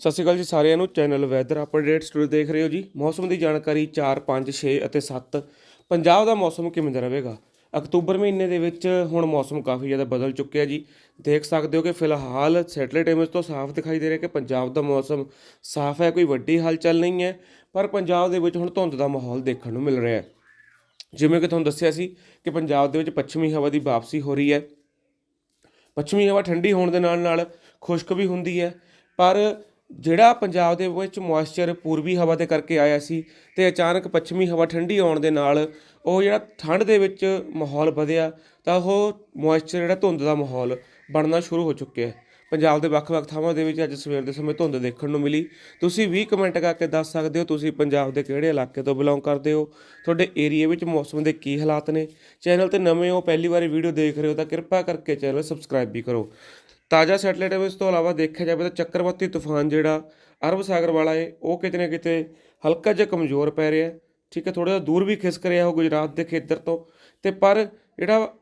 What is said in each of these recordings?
ਸਤਿ ਸ਼੍ਰੀ ਅਕਾਲ ਜੀ ਸਾਰਿਆਂ ਨੂੰ, ਚੈਨਲ ਵੈਦਰ ਅਪਡੇਟ ਸਟੂਡੀਓ ਦੇਖ ਰਹੇ ਹੋ ਜੀ। ਮੌਸਮ ਦੀ ਜਾਣਕਾਰੀ 4 5 6 ਅਤੇ 7 ਪੰਜਾਬ ਦਾ ਮੌਸਮ ਕਿਵੇਂ ਦਾ ਰਹੇਗਾ? ਅਕਤੂਬਰ ਮਹੀਨੇ ਦੇ ਵਿੱਚ ਹੁਣ ਮੌਸਮ ਕਾਫੀ ਜ਼ਿਆਦਾ ਬਦਲ ਚੁੱਕਿਆ ਜੀ। ਦੇਖ ਸਕਦੇ ਹੋ ਕਿ ਫਿਲਹਾਲ ਸੈਟਲਾਈਟ ਇਮੇਜ ਤੋਂ ਸਾਫ਼ ਦਿਖਾਈ ਦੇ ਰਿਹਾ ਕਿ ਪੰਜਾਬ ਦਾ ਮੌਸਮ ਸਾਫ਼ ਹੈ, ਕੋਈ ਵੱਡੀ ਹਲਚਲ ਨਹੀਂ ਹੈ, ਪਰ ਪੰਜਾਬ ਦੇ ਵਿੱਚ ਹੁਣ ਧੁੰਦ ਦਾ ਮਾਹੌਲ ਦੇਖਣ ਨੂੰ ਮਿਲ ਰਿਹਾ ਹੈ। ਜਿਵੇਂ ਕਿ ਤੁਹਾਨੂੰ ਦੱਸਿਆ ਸੀ ਕਿ ਪੰਜਾਬ ਦੇ ਵਿੱਚ ਪੱਛਮੀ ਹਵਾ ਦੀ ਵਾਪਸੀ ਹੋ ਰਹੀ ਹੈ। ਪੱਛਮੀ ਹਵਾ ਠੰਡੀ ਹੋਣ ਦੇ ਨਾਲ ਨਾਲ ਖੁਸ਼ਕ ਵੀ ਹੁੰਦੀ ਹੈ, ਪਰ ਜਿਹੜਾ ਪੰਜਾਬ ਦੇ ਵਿੱਚ ਮੋਇਸਚਰ ਪੂਰਬੀ ਹਵਾ ਦੇ ਕਰਕੇ ਆਇਆ ਸੀ ਤੇ ਅਚਾਨਕ ਪੱਛਮੀ ਹਵਾ ਠੰਡੀ ਆਉਣ ਦੇ ਨਾਲ ਉਹ ਜਿਹੜਾ ਠੰਡ ਦੇ ਵਿੱਚ ਮਾਹੌਲ ਵਧਿਆ, ਤਾਂ ਉਹ ਮੋਇਸਚਰ ਜਿਹੜਾ ਧੁੰਦ ਦਾ ਮਾਹੌਲ ਬਣਨਾ ਸ਼ੁਰੂ ਹੋ ਚੁੱਕਿਆ ਹੈ। ਪੰਜਾਬ ਦੇ ਵੱਖ-ਵੱਖ ਥਾਵਾਂ ਦੇ ਵਿੱਚ ਅੱਜ ਸਵੇਰ ਦੇ ਸਮੇਂ ਧੁੰਦ ਦੇਖਣ ਨੂੰ ਮਿਲੀ। ਤੁਸੀਂ ਵੀ ਕਮੈਂਟ ਕਰਕੇ ਦੱਸ ਸਕਦੇ ਹੋ, ਤੁਸੀਂ ਪੰਜਾਬ ਦੇ ਕਿਹੜੇ ਇਲਾਕੇ ਤੋਂ ਬਿਲੋਂਗ ਕਰਦੇ ਹੋ? ਤੁਹਾਡੇ ਏਰੀਆ ਵਿੱਚ ਮੌਸਮ ਦੇ ਕੀ ਹਾਲਾਤ ਨੇ? ਚੈਨਲ ਤੇ ਨਵੇਂ ਹੋ, ਪਹਿਲੀ ਵਾਰੀ ਵੀਡੀਓ ਦੇਖ ਰਹੇ ਹੋ, ਤਾਂ ਕਿਰਪਾ ਕਰਕੇ ਚੈਨਲ ਸਬਸਕ੍ਰਾਈਬ ਵੀ ਕਰੋ। ਤਾਜ਼ਾ ਸੈਟਲਾਈਟ ਇਮੇਜ ਤੋਂ ਇਲਾਵਾ ਦੇਖਿਆ ਜਾਵੇ ਤਾਂ ਚੱਕਰਵਾਤੀ ਤੂਫਾਨ ਜਿਹੜਾ ਅਰਬ ਸਾਗਰ ਵਾਲਾ ਹੈ, ਉਹ ਕਿਤੇ ਨਾ ਕਿਤੇ ਹਲਕਾ ਜਿਹਾ ਕਮਜ਼ੋਰ ਪੈ ਰਿਹਾ ਠੀਕ ਹੈ ਥੋੜਾ ਜਿਹਾ ਦੂਰ ਵੀ ਖਿਸਕ ਰਿਹਾ ਉਹ ਗੁਜਰਾਤ ਦੇ ਖੇਤਰ ਤੋਂ। ਤੇ ਪਰ ਜਿਹੜਾ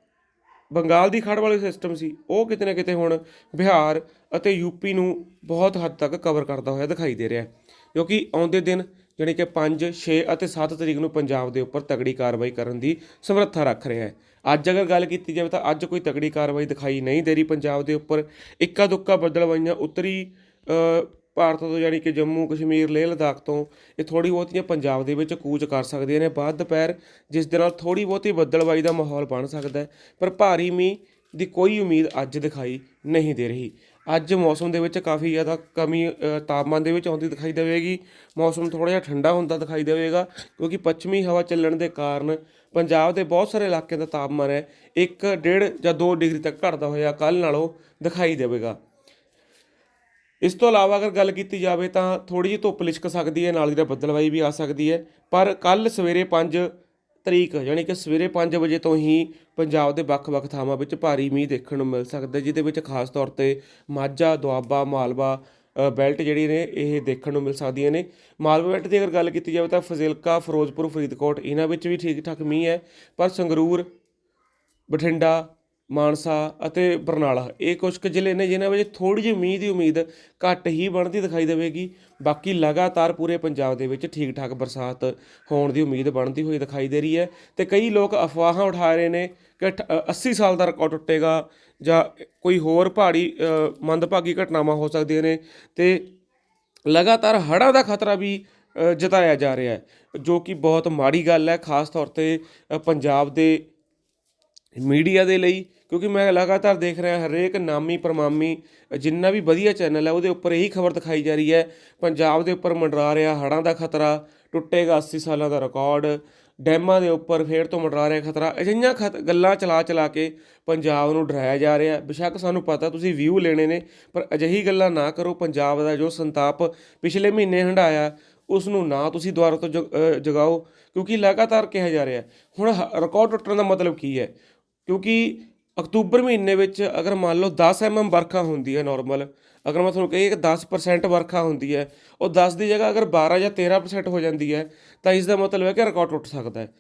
ਬੰਗਾਲ ਦੀ ਖਾੜ ਵਾਲੀ ਸਿਸਟਮ ਸੀ, ਉਹ ਕਿਤੇ ਨਾ ਕਿਤੇ ਹੁਣ ਬਿਹਾਰ ਅਤੇ ਯੂਪੀ ਨੂੰ ਬਹੁਤ ਹੱਦ ਤੱਕ ਕਵਰ ਕਰਦਾ ਹੋਇਆ ਦਿਖਾਈ ਦੇ ਰਿਹਾ ਕਿਉਂਕਿ ਆਉਂਦੇ ਦਿਨ ਜਾਣੀ ਕਿ 5 6 ਅਤੇ 7 ਤਰੀਕ ਨੂੰ ਪੰਜਾਬ ਦੇ ਉੱਪਰ ਤਗੜੀ ਕਾਰਵਾਈ ਕਰਨ ਦੀ ਸਮਰੱਥਾ ਰੱਖ ਰਿਹਾ ਹੈ। ਅੱਜ ਅਗਰ ਗੱਲ ਕੀਤੀ ਜਾਵੇ ਤਾਂ ਅੱਜ ਕੋਈ ਤਗੜੀ ਕਾਰਵਾਈ ਦਿਖਾਈ ਨਹੀਂ ਦੇ ਰਹੀ ਪੰਜਾਬ ਦੇ ਉੱਪਰ। ਇੱਕਾ ਦੁੱਕਾ ਬੱਦਲਵਾਈਆਂ ਉੱਤਰੀ ਭਾਰਤ ਤੋਂ ਯਾਨੀ ਕਿ ਜੰਮੂ, ਕਸ਼ਮੀਰ, ਲੇਹ ਲਦਾਖ ਤੋਂ ਇਹ ਥੋੜੀ ਬਹੁਤੀਆਂ ਪੰਜਾਬ ਦੇ ਵਿੱਚ ਕੂਚ ਕਰ ਸਕਦੀਆਂ ਨੇ। ਬਾਅਦ ਦੁਪਹਿਰ ਜਿਸ ਦੇ ਨਾਲ ਥੋੜੀ ਬਹੁਤੀ ਬੱਦਲਵਾਈ ਦਾ ਮਾਹੌਲ ਬਣ ਸਕਦਾ ਹੈ, ਪਰ ਭਾਰੀ ਮੀਂਹ ਦੀ ਕੋਈ ਉਮੀਦ ਅੱਜ ਦਿਖਾਈ ਨਹੀਂ ਦੇ ਰਹੀ। ਅੱਜ ਮੌਸਮ ਦੇ ਵਿੱਚ ਕਾਫੀ ਜ਼ਿਆਦਾ ਕਮੀ ਤਾਪਮਾਨ ਦੇ ਵਿੱਚ ਆਉਂਦੀ ਦਿਖਾਈ ਦੇਵੇਗੀ। ਮੌਸਮ ਥੋੜਾ ਜਿਹਾ ਠੰਡਾ ਹੁੰਦਾ ਦਿਖਾਈ ਦੇਵੇਗਾ, ਕਿਉਂਕਿ ਪੱਛਮੀ ਹਵਾ ਚੱਲਣ ਦੇ ਕਾਰਨ ਪੰਜਾਬ ਦੇ ਬਹੁਤ ਸਾਰੇ ਇਲਾਕਿਆਂ ਦਾ ਤਾਪਮਾਨ ਹੈ 1 1.5 ਜਾਂ 2 ਡਿਗਰੀ ਤੱਕ ਘਟਦਾ ਹੋਇਆ ਕੱਲ ਨਾਲੋਂ ਦਿਖਾਈ ਦੇਵੇਗਾ। ਇਸ ਤੋਂ ਇਲਾਵਾ ਅਗਰ ਗੱਲ ਕੀਤੀ ਜਾਵੇ ਤਾਂ ਥੋੜੀ ਜਿਹੀ ਧੁੱਪ ਲਿਸ਼ਕ ਸਕਦੀ ਹੈ, ਨਾਲ ਦੀ ਨਾਲ ਬੱਦਲਵਾਈ ਵੀ ਆ ਸਕਦੀ ਹੈ, ਪਰ ਕੱਲ ਸਵੇਰੇ 5 ਤਰੀਕ ਯਾਨੀ ਕਿ ਸਵੇਰੇ 5 ਵਜੇ ਤੋਂ ਹੀ ਪੰਜਾਬ ਦੇ ਵੱਖ-ਵੱਖ ਥਾਵਾਂ ਵਿੱਚ ਭਾਰੀ ਮੀਂਹ ਦੇਖਣ ਨੂੰ ਮਿਲ ਸਕਦਾ ਜਿਹਦੇ ਵਿੱਚ ਖਾਸ ਤੌਰ ਤੇ ਮਾਝਾ, ਦੁਆਬਾ, ਮਾਲਵਾ ਬੈਲਟ ਜਿਹੜੀ ਨੇ, ਇਹ ਦੇਖਣ ਨੂੰ ਮਿਲ ਸਕਦੀਆਂ ਨੇ। ਮਾਲਵਾ ਬੈਲਟ ਦੀ ਅਗਰ ਗੱਲ ਕੀਤੀ ਜਾਵੇ ਤਾਂ ਫਜ਼ਿਲਕਾ, ਫਿਰੋਜ਼ਪੁਰ, ਫਰੀਦਕੋਟ, ਇਹਨਾਂ ਵਿੱਚ ਵੀ ਠੀਕ ਠਾਕ ਮੀਂਹ ਹੈ, ਪਰ ਸੰਗਰੂਰ, ਬਠਿੰਡਾ ਮਾਨਸਾ ਅਤੇ ਬਰਨਾਲਾ। ਇਹ ਕੁਝ ਕੁ ਜ਼ਿਲ੍ਹੇ ਨੇ ਜਿਨ੍ਹਾਂ ਵਿੱਚ ਥੋੜੀ ਜਿਹੀ ਮੀਂਹ ਦੀ ਉਮੀਦ ਘੱਟ ਹੀ ਬਣਦੀ ਦਿਖਾਈ ਦੇਵੇਗੀ। ਬਾਕੀ ਲਗਾਤਾਰ ਪੂਰੇ ਪੰਜਾਬ ਦੇ ਵਿੱਚ ਠੀਕ ਠਾਕ ਬਰਸਾਤ ਹੋਣ ਦੀ ਉਮੀਦ ਬਣਦੀ ਹੋਈ ਦਿਖਾਈ ਦੇ ਰਹੀ ਹੈ ਤੇ ਕਈ ਲੋਕ ਅਫਵਾਹਾਂ ਉਠਾ ਰਹੇ ਨੇ ਕਿ ਠ- ਅ, 80 ਸਾਲ ਦਾ ਰਿਕਾਰਡ ਟੁੱਟੇਗਾ ਜਾਂ ਕੋਈ ਹੋਰ ਪਹਾੜੀ ਮੰਦਭਾਗੀ ਘਟਨਾਵਾਂ ਹੋ ਸਕਦੀਆਂ ਨੇ ਤੇ ਲਗਾਤਾਰ ਹੜ੍ਹਾਂ ਦਾ ਖਤਰਾ ਵੀ ਜਤਾਇਆ ਜਾ ਰਿਹਾ ਹੈ ਜੋ ਕਿ ਬਹੁਤ ਮਾੜੀ ਗੱਲ ਹੈ ਖਾਸ ਤੌਰ ਤੇ ਪੰਜਾਬ ਦੇ ਮੀਡੀਆ ਦੇ ਲਈ। ਕਿਉਂਕਿ ਮੈਂ ਲਗਾਤਾਰ ਦੇਖ ਰਿਹਾ ਹਰੇਕ ਨਾਮੀ, ਪ੍ਰਮਾਮੀ, ਜਿੰਨਾ ਵੀ ਵਧੀਆ ਚੈਨਲ ਹੈ, ਉਹਦੇ ਉੱਪਰ ਇਹੀ ਖਬਰ ਦਿਖਾਈ ਜਾ ਰਹੀ ਹੈ। ਪੰਜਾਬ ਦੇ ਉੱਪਰ ਮੰਡਰਾ ਰਿਹਾ ਹੜ੍ਹਾਂ ਦਾ ਖਤਰਾ, ਟੁੱਟੇਗਾ 80 ਸਾਲਾਂ ਦਾ ਰਿਕਾਰਡ, ਡੈਮਾਂ ਦੇ ਉੱਪਰ ਫੇਰ ਤੋਂ ਮੰਡਰਾ ਰਿਹਾ ਖਤਰਾ, ਅਜਿਹੀਆਂ ਖਤ, ਗੱਲਾਂ ਚਲਾ ਚਲਾ ਕੇ ਪੰਜਾਬ ਨੂੰ ਡਰਾਇਆ ਜਾ ਰਿਹਾ। ਹੈ। ਬੇਸ਼ੱਕ ਸਾਨੂੰ ਪਤਾ, ਤੁਸੀਂ ਵਿਊ ਲੈਣੇ ਨੇ, ਪਰ ਅਜਿਹੀ ਗੱਲਾਂ ਨਾ ਕਰੋ। ਪੰਜਾਬ ਦਾ ਜੋ ਸੰਤਾਪ ਪਿਛਲੇ ਮਹੀਨੇ ਹੰਢਾਇਆ ਉਸ ਨੂੰ ਨਾ ਤੁਸੀਂ ਦੁਬਾਰਾ ਤੋਂ ਜਗਾਓ, ਕਿਉਂਕਿ ਲਗਾਤਾਰ ਕਿਹਾ ਜਾ ਰਿਹਾ ਹੁਣ ਰਿਕਾਰਡ ਟੁੱਟਣ ਦਾ ਮਤਲਬ ਕੀ ਹੈ? ਕਿਉਂਕਿ ਅਕਤੂਬਰ ਮਹੀਨੇ ਵਿੱਚ ਅਗਰ ਮੰਨ ਲਓ 10 ਐਮਐਮ ਵਰਖਾ ਹੁੰਦੀ ਹੈ ਨਾਰਮਲ ਅਗਰ ਮੈਂ ਤੁਹਾਨੂੰ ਕਹੀ ਕਿ 10% ਵਰਖਾ ਹੁੰਦੀ ਹੈ, ਉਹ 10 ਦੀ ਜਗ੍ਹਾ ਅਗਰ 12 ਜਾਂ 13% ਹੋ ਜਾਂਦੀ ਹੈ, ਤਾਂ ਇਸ ਦਾ ਮਤਲਬ ਹੈ ਕਿ ਰਿਕਾਰਡ ਟੁੱਟ ਸਕਦਾ ਹੈ।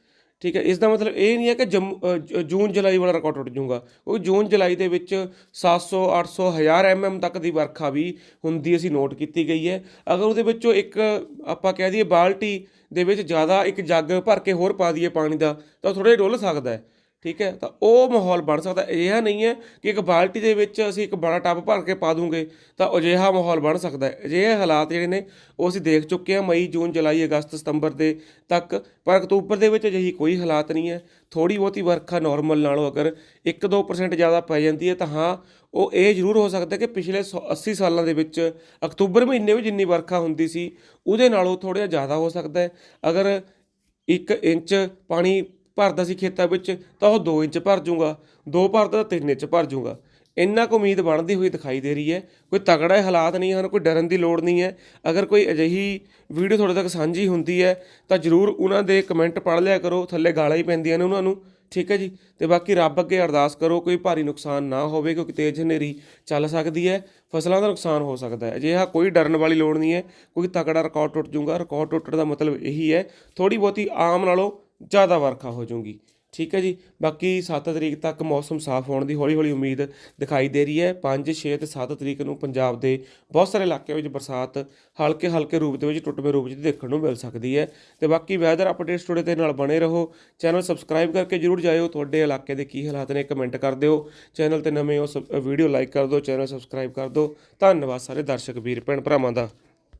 ਠੀਕ ਹੈ ਇਸ ਦਾ ਮਤਲਬ ਇਹ ਨਹੀਂ ਹੈ ਕਿ ਜੰਮੂ ਜੂਨ ਜੁਲਾਈ ਵਾਲਾ ਰਿਕਾਰਡ ਟੁੱਟ ਜਾਊਗਾ, ਕਿਉਂਕਿ ਜੂਨ ਜੁਲਾਈ ਦੇ ਵਿੱਚ 700 800 1000 ਐਮਐਮ ਤੱਕ ਦੀ ਵਰਖਾ ਵੀ ਹੁੰਦੀ ਅਸੀਂ ਨੋਟ ਕੀਤੀ ਗਈ ਹੈ। ਅਗਰ ਉਹਦੇ ਵਿੱਚੋਂ ਇੱਕ ਆਪਾਂ ਕਹਿ ਦਈਏ ਬਾਲਟੀ ਦੇ ਵਿੱਚ ਜ਼ਿਆਦਾ ਇੱਕ ਜੱਗ ਭਰ ਕੇ ਹੋਰ ਪਾ ਦਈਏ ਪਾਣੀ ਦਾ, ਤਾਂ ਥੋੜਾ ਜਿਹਾ ਡੁੱਲ ਸਕਦਾ ਹੈ। ਠੀਕ ਹੈ? ਤਾਂ ਉਹ ਮਾਹੌਲ ਬਣ ਸਕਦਾ। ਅਜਿਹਾ ਨਹੀਂ ਹੈ ਕਿ ਇੱਕ ਬਾਲਟੀ ਦੇ ਵਿੱਚ ਅਸੀਂ ਇੱਕ ਬੜਾ ਟੱਬ ਭਰ ਕੇ ਪਾ ਦੂੰਗੇ, ਤਾਂ ਅਜਿਹਾ ਮਾਹੌਲ ਬਣ ਸਕਦਾ ਹੈ। ਅਜਿਹੇ ਹਾਲਾਤ ਜਿਹੜੇ ਨੇ, ਉਹ ਅਸੀਂ ਦੇਖ ਚੁੱਕੇ ਹਾਂ ਮਈ, ਜੂਨ, ਜੁਲਾਈ, ਅਗਸਤ, ਸਤੰਬਰ ਦੇ ਤੱਕ। ਪਰ ਅਕਤੂਬਰ ਦੇ ਵਿੱਚ ਅਜਿਹੀ ਕੋਈ ਹਾਲਾਤ ਨਹੀਂ ਹੈ। ਥੋੜੀ ਬਹੁਤੀ ਵਰਖਾ ਨਾਰਮਲ ਨਾਲੋਂ ਅਗਰ 1-2% ਜ਼ਿਆਦਾ ਪੈ ਜਾਂਦੀ ਹੈ, ਤਾਂ ਹਾਂ, ਉਹ ਇਹ ਜ਼ਰੂਰ ਹੋ ਸਕਦਾ ਕਿ ਪਿਛਲੇ 100 80 ਸਾਲਾਂ ਦੇ ਵਿੱਚ ਅਕਤੂਬਰ ਮਹੀਨੇ ਵਿੱਚ ਜਿੰਨੀ ਵਰਖਾ ਹੁੰਦੀ ਸੀ, ਉਹਦੇ ਨਾਲੋਂ ਥੋੜ੍ਹਾ ਜਿਹਾ ਜ਼ਿਆਦਾ ਹੋ ਸਕਦਾ ਹੈ। ਅਗਰ 1 ਇੰਚ ਪਾਣੀ ਭਰਦਾ ਸੀ ਖੇਤਾਂ ਵਿੱਚ, ਤਾਂ ਉਹ 2 ਇੰਚ ਭਰ ਜਾਊਗਾ 2 ਭਰਦਾ ਤਾਂ 3 ਇੰਚ ਭਰ ਜਾਊਗਾ ਇੰਨਾ ਕੁ ਉਮੀਦ ਬਣਦੀ ਹੋਈ ਦਿਖਾਈ ਦੇ ਰਹੀ ਹੈ, ਕੋਈ ਤਗੜਾ ਹਾਲਾਤ ਨਹੀਂ ਹਨ, ਕੋਈ ਡਰਨ ਦੀ ਲੋੜ ਨਹੀਂ ਹੈ। ਅਗਰ ਕੋਈ ਅਜਿਹੀ ਵੀਡੀਓ ਤੁਹਾਡੇ ਤੱਕ ਸਾਂਝੀ ਹੁੰਦੀ ਹੈ, ਤਾਂ ਜਰੂਰ ਉਹਨਾਂ ਦੇ ਕਮੈਂਟ ਪੜ੍ਹ ਲਿਆ ਕਰੋ, ਥੱਲੇ ਗਾਲਾਂ ਹੀ ਪੈਂਦੀਆਂ ਨੇ ਉਹਨਾਂ ਨੂੰ, ਠੀਕ ਹੈ ਜੀ? ਤੇ ਬਾਕੀ ਰੱਬ ਅੱਗੇ ਅਰਦਾਸ ਕਰੋ, ਕੋਈ ਭਾਰੀ ਨੁਕਸਾਨ ਨਾ ਹੋਵੇ, ਕਿਉਂਕਿ ਤੇਜ਼ ਹਨੇਰੀ ਚੱਲ ਸਕਦੀ ਹੈ, ਫਸਲਾਂ ਦਾ ਨੁਕਸਾਨ ਹੋ ਸਕਦਾ ਹੈ। ਅਜਿਹਾ ਕੋਈ ਡਰਨ ਵਾਲੀ ਲੋੜ ਨਹੀਂ ਹੈ, ਕੋਈ ਤਕੜਾ ਰਿਕਾਰਡ ਟੁੱਟ ਜਾਊਗਾ ਰਿਕਾਰਡ ਟੁੱਟਣ ਦਾ ਮਤਲਬ ਇਹੀ ਹੈ ਥੋੜੀ ਬਹੁਤੀ ਆਮ ਨਾਲੋਂ ਜ਼ਿਆਦਾ ਵਰਖਾ ਹੋ ਜਾਊਗੀ। ਠੀਕ ਹੈ ਜੀ? ਬਾਕੀ 7 ਤਰੀਕ ਤੱਕ ਮੌਸਮ ਸਾਫ਼ ਹੋਣ ਦੀ ਹੌਲੀ ਹੌਲੀ ਉਮੀਦ ਦਿਖਾਈ ਦੇ ਰਹੀ ਹੈ। 5 6 ਤੇ 7 ਤਰੀਕ ਨੂੰ ਪੰਜਾਬ ਦੇ ਬਹੁਤ ਸਾਰੇ ਇਲਾਕਿਆਂ ਵਿੱਚ ਬਰਸਾਤ ਹਲਕੇ ਹਲਕੇ ਰੂਪ ਦੇ ਵਿੱਚ ਟੁੱਟਵੇਂ ਰੂਪ ਵਿੱਚ ਦੇਖਣ ਨੂੰ ਮਿਲ ਸਕਦੀ ਹੈ। ਤੇ ਬਾਕੀ ਵੈਦਰ ਅਪਡੇਟਸ ਤੁਹਾਡੇ ਤੇ ਨਾਲ ਬਣੇ ਰਹੋ। ਚੈਨਲ ਸਬਸਕ੍ਰਾਈਬ ਕਰਕੇ ਜਰੂਰ ਜਾਇਓ। ਤੁਹਾਡੇ ਇਲਾਕੇ ਦੇ ਕੀ ਹਾਲਾਤ ਨੇ ਕਮੈਂਟ ਕਰ ਦਿਓ। ਚੈਨਲ ਤੇ ਨਵੇਂ ਹੋ ਵੀਡੀਓ ਲਾਈਕ ਕਰ ਦਿਓ। ਚੈਨਲ ਸਬਸਕ੍ਰਾਈਬ ਕਰ ਦਿਓ। ਧੰਨਵਾਦ ਸਾਰੇ ਦਰਸ਼ਕ, ਵੀਰ, ਭੈਣ ਭਰਾਵਾਂ ਦਾ।